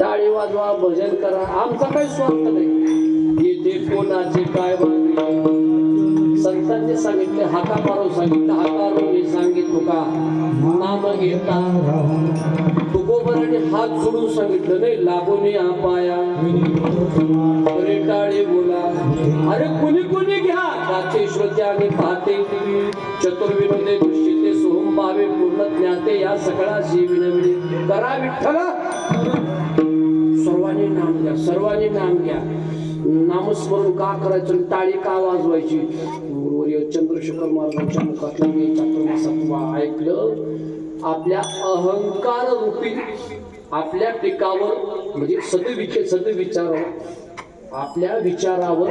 टाळी वाजवा भजन करा. आमचा काही स्वार्थ नाही. ते कोणाचे काय बांधले संतांनी सांगितले हाका मारून सांगितलं हाका मी सांगितलो का? नाम घेता. हात सोडून सांगितलं नाही लागोनी अपाया पाया. रेटाळे बोला. अरे कुणी कुणी घ्या. गाते श्रोते आणि पाहते. चतुर्विनोदे दृश्यते सोहम पावे पूर्ण ज्ञाते या सगळ्याशी विनविणे करा विठ्ठला. सर्वांनी नाम घ्या सर्वांनी नाम घ्या. नामस्मरण का करायचं टाळी का वाजवायची? चंद्रशेखर महाराजांच्या मुखातलं मी चातुर्मासात ऐकलं. आपल्या अहंकार रूपी आपल्या पिकावर म्हणजे सदविचार सदविचारावर आपल्या विचारावर